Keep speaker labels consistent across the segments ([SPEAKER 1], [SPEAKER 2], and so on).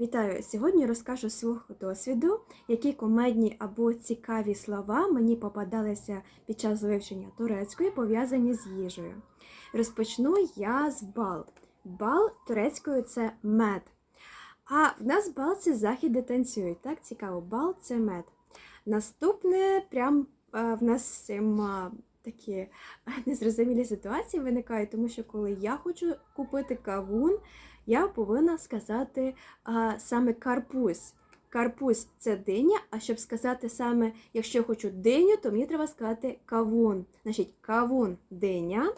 [SPEAKER 1] Вітаю! Сьогодні розкажу свого досвіду, які комедні або цікаві слова мені попадалися під час вивчення турецької, пов'язані з їжею. Розпочну я з бал. Бал турецькою це мед. А в нас бал це західи танцюють. Так, цікаво, бал це мед. Наступне, прям е, в нас а, такі е, незрозумілі ситуації виникають, тому що коли я хочу купити кавун, я повинна сказати а, саме карпуз. Карпуз це диня, а щоб сказати саме, якщо я хочу диню, то мені треба сказати кавун. Значить, кавун диня,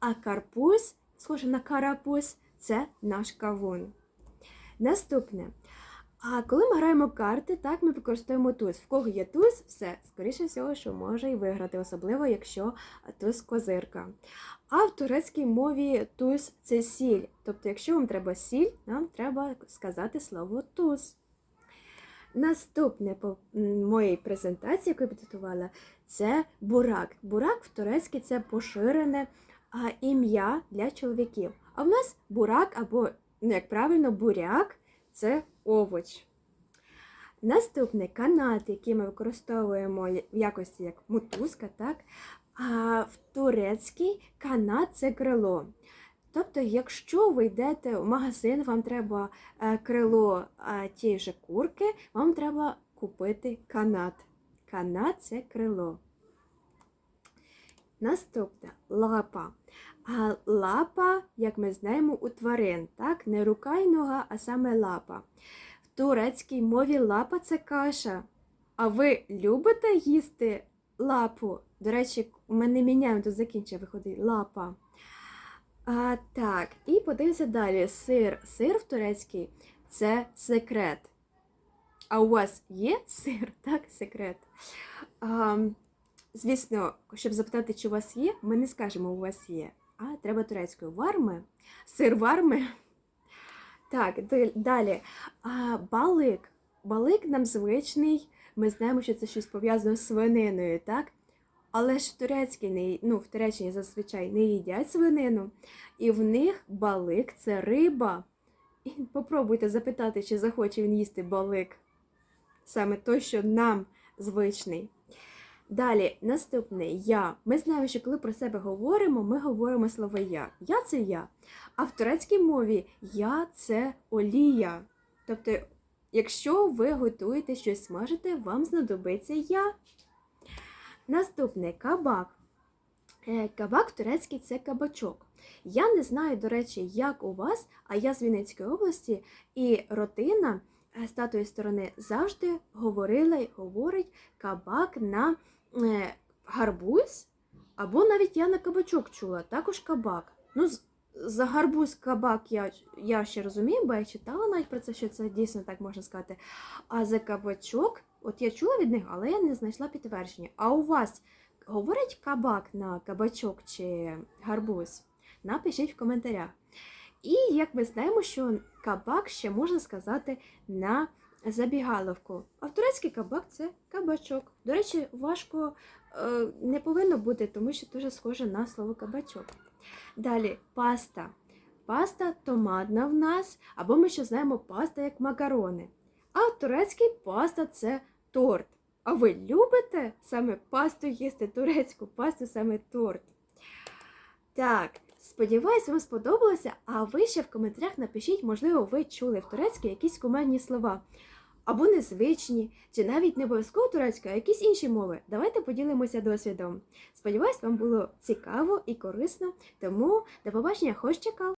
[SPEAKER 1] а карпуз, схоже на карапуз, це наш кавун. Наступне. А коли ми граємо карти, так ми використовуємо туз. В кого є туз, все, скоріше всього, що може і виграти, особливо якщо туз козирка. А в турецькій мові туз це сіль. Тобто, якщо вам треба сіль, нам треба сказати слово туз. Наступне по моїй презентації, яку я підготувала, це бурак. Бурак в турецькій це поширене ім'я для чоловіків. А в нас бурак або, ну як правильно, буряк це овоч. Наступний канат, який ми використовуємо в якості як мотузка, так? А в турецькій канат це крило. Тобто, якщо ви йдете в магазин, вам треба е, крило е, тієї же курки, вам треба купити канат. Канат це крило. Наступне лапа. А лапа, як ми знаємо, у тварин, так? Не рука і нога, а саме лапа. В турецькій мові лапа це каша. А ви любите їсти лапу? До речі, ми не міняємо до закінчення, виходить лапа. А, так, і подивимося далі. Сир. Сир в турецькій це секрет. А у вас є сир? Так, секрет. А, звісно, щоб запитати, чи у вас є, ми не скажемо, у вас є. А треба турецькою. Варми? Сир варми? Так, далі. А, балик. Балик нам звичний. Ми знаємо, що це щось пов'язане з свининою, так? Але ж в турецькій ну, в Туреччині зазвичай не їдять свинину, і в них балик це риба. І попробуйте запитати, чи захоче він їсти балик. Саме той, що нам звичний. Далі, наступне я. Ми знаємо, що коли про себе говоримо, ми говоримо слово я. Я це я. А в турецькій мові я це олія. Тобто, якщо ви готуєте щось смажити, вам знадобиться я. Наступне кабак. Е, Кабак турецький це кабачок. Я не знаю, до речі, як у вас, а я з Вінницької області, і родина е, з татої сторони завжди говорила і говорить кабак на гарбуз, або навіть я на кабачок чула, також кабак. Ну, за гарбуз кабак я, я ще розумію, бо я читала навіть про це, що це дійсно так можна сказати. А за кабачок, от я чула від них, але я не знайшла підтвердження. А у вас говорить кабак на кабачок чи гарбуз? Напишіть в коментарях. І як ми знаємо, що кабак ще можна сказати на забігаловку. А в турецький кабак це кабачок. До речі, важко е, не повинно бути, тому що дуже схоже на слово кабачок. Далі паста. Паста томатна в нас, або ми ще знаємо паста як макарони. А в турецькій паста це торт. А ви любите саме пасту їсти, турецьку пасту, саме торт? Так, сподіваюсь, вам сподобалося, а ви ще в коментарях напишіть, можливо, ви чули в турецькій якісь кумедні слова. Або незвичні, чи навіть не обов'язково турецька, а якісь інші мови. Давайте поділимося досвідом. Сподіваюсь, вам було цікаво і корисно, тому до побачення, хоч чекав!